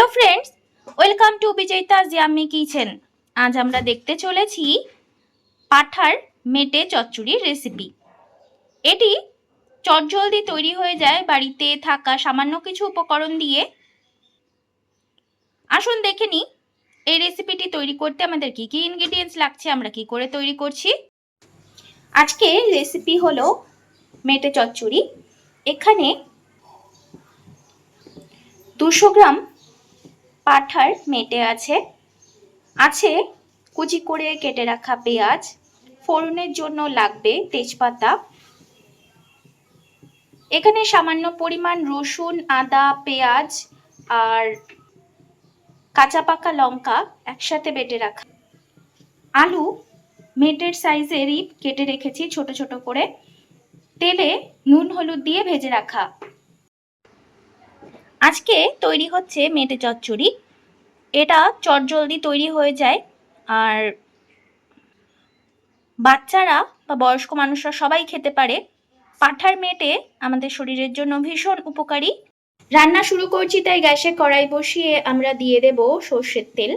Hello friends welcome to Bijoyita's yummy kitchen আজ আমরা দেখতে চলেছি পাঠার মেটে চচ্চড়ির রেসিপি এটি চটজলদি তৈরি হয়ে যায় বাড়িতে থাকা সামান্য কিছু উপকরণ দিয়ে। আসুন দেখে নিই, এই রেসিপিটি তৈরি করতে আমাদের কি কি ইনগ্রিডিয়েন্টস লাগছে, আমরা কি করে তৈরি করছি। আজকে রেসিপি হলো মেটে চচ্চড়ি। এখানে দুশো গ্রাম পাঠার মেটে আছে। আছে কুচি করে কেটে রাখা পেঁয়াজ। ফোড়নের জন্য লাগবে তেজপাতা। এখানে সামান্য পরিমাণ রসুন, আদা, পেঁয়াজ আর কাঁচা পাকা লঙ্কা একসাথে বেটে রাখা। আলু মেটের সাইজেরই কেটে রেখেছি ছোট ছোট করে। তেলে নুন, হলুদ দিয়ে ভেজে রাখা। আজকে তৈরি হচ্ছে মেটে চচ্চড়ি। এটা চটজলদি তৈরি হয়ে যায় আর বাচ্চারা বা বয়স্ক মানুষরা সবাই খেতে পারে। পাঠার মেটে আমাদের শরীরের জন্য ভীষণ উপকারী। রান্না শুরু করছি তাই গ্যাসে কড়াই বসিয়ে আমরা দিয়ে দেব সর্ষের তেল।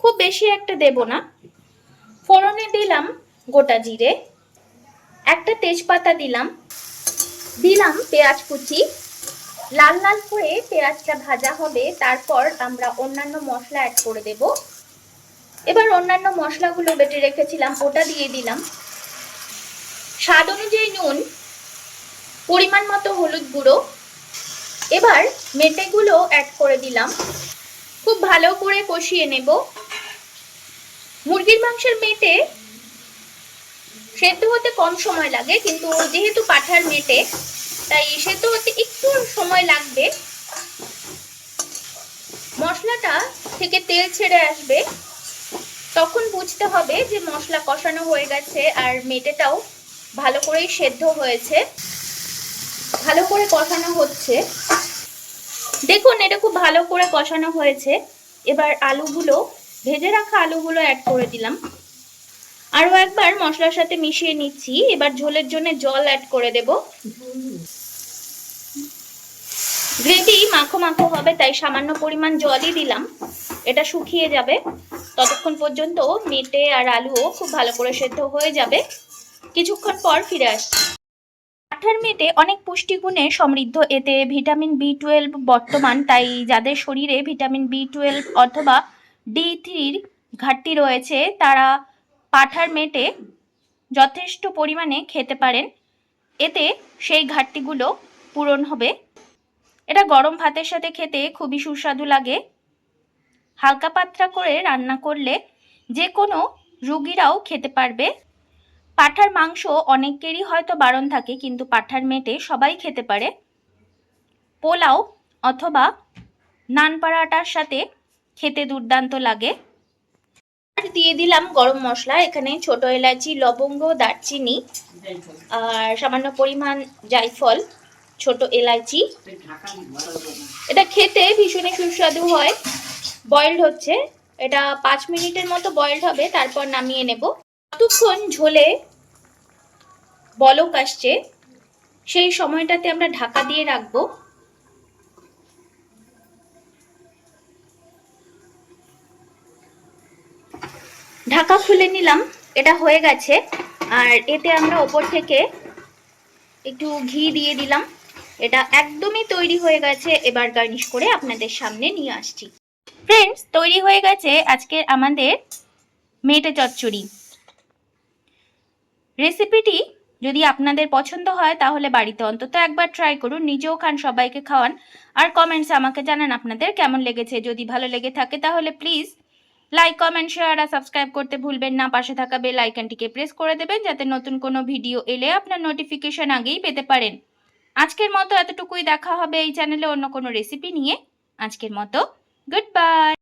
খুব বেশি একটা দেব না। ফোড়নে দিলাম গোটা জিরে। একটা তেজপাতা দিলাম। দিলাম পেঁয়াজ কুচি। লাল লাল করে পেঁয়াজটা ভাজা হবে, তারপর আমরা অন্যান্য মশলা অ্যাড করে দেব। এবার অন্যান্য মশলাগুলো বেটে রেখেছিলাম, ওটা দিয়ে দিলাম। স্বাদ অনুযায়ী নুন, পরিমাণ মতো হলুদ গুঁড়ো। এবার মেটেগুলো অ্যাড করে দিলাম। খুব ভালো করে কষিয়ে নেব। মুরগির মাংসের মেটে সেদ্ধ হতে কম সময় লাগে, কিন্তু যেহেতু পাঠার মেটে তাই সেদ্ধ হতে একটু সময় লাগবে। মশলাটা থেকে তেল ছেড়ে আসবে। তখন বুঝতে হবে যে মশলা কষানো হয়ে গেছে আর মেটেটাও ভালো করেই সেদ্ধ হয়েছে। ভালো করে কষানো হচ্ছে। দেখুন, এটা খুব ভালো করে কষানো হয়েছে। এবার আলুগুলো, ভেজে রাখা আলুগুলো অ্যাড করে দিলাম। আরও একবার মশলার সাথে মিশিয়ে নিচ্ছি। এবার ঝোলের জন্য জল অ্যাড করে দেব। গ্রেভি মাখো মাখো হবে, তাই সামান্য পরিমাণ জলই দিলাম। এটা শুকিয়ে যাবে। ততক্ষণ পর্যন্ত মেটে আর আলুও খুব ভালো করে সেদ্ধ হয়ে যাবে। কিছুক্ষণ পর ফিরে আসছি। কাঠার মেটে অনেক পুষ্টিগুণে সমৃদ্ধ। এতে ভিটামিন বি টুয়েলভ বর্তমান, তাই যাদের শরীরে ভিটামিন বি টুয়েলভ অথবা ডি থ্রির ঘাটতি রয়েছে, তারা পাঠার মেটে যথেষ্ট পরিমাণে খেতে পারেন। এতে সেই ঘাটতিগুলো পূরণ হবে। এটা গরম ভাতের সাথে খেতে খুবই সুস্বাদু লাগে। হালকা পাতলা করে রান্না করলে যে কোনো রুগীরাও খেতে পারবে। পাঠার মাংস অনেকেরই হয়তো বারণ থাকে, কিন্তু পাঠার মেটে সবাই খেতে পারে। পোলাও অথবা নান পারাটার সাথে খেতে দুর্দান্ত লাগে। আর দিয়ে দিলাম গরম মশলা, এখানে ছোট এলাচি, লবঙ্গ, দারচিনি আর সামান্য পরিমাণ জায়ফল। ছোট এলাচি এটা খেতে ভীষণই সুস্বাদু হয়। বয়েলড হচ্ছে। এটা পাঁচ মিনিটের মতো বয়েলড হবে, তারপর নামিয়ে নেব। কতক্ষণ ঝোলে বলক আসছে, সেই সময়টাতে আমরা ঢাকা দিয়ে রাখব। ঢাকা খুলে নিলাম, এটা হয়ে গেছে। আর এতে আমরা ওপর থেকে একটু ঘি দিয়ে দিলাম। এটা একদমই তৈরি হয়ে গেছে, এবার গার্নিশ করে আপনাদের সামনে নিয়ে আসছি। ফ্রেন্ডস তৈরি হয়ে গেছে আজকে আমাদের মেটে চচ্চড়ি। রেসিপিটি যদি আপনাদের পছন্দ হয়, তাহলে বাড়িতে অন্তত একবার ট্রাই করুন, নিজেও খান, সবাইকে খাওয়ান, আর কমেন্টস আমাকে জানান আপনাদের কেমন লেগেছে। যদি ভালো লেগে থাকে, তাহলে প্লিজ লাইক কমেন্ট শেয়ার আর সাবস্ক্রাইব করতে ভুলবেন না। পাশে থাকা বেল আইকনটিকে প্রেস করে দেবেন, যাতে নতুন কোনো ভিডিও এলে আপনার নোটিফিকেশন আগেই পেতে পারেন। আজকের মতো এতটুকুই দেখা হবে এই চ্যানেলে অন্য কোনো রেসিপি নিয়ে। আজকের মতো গুড বাই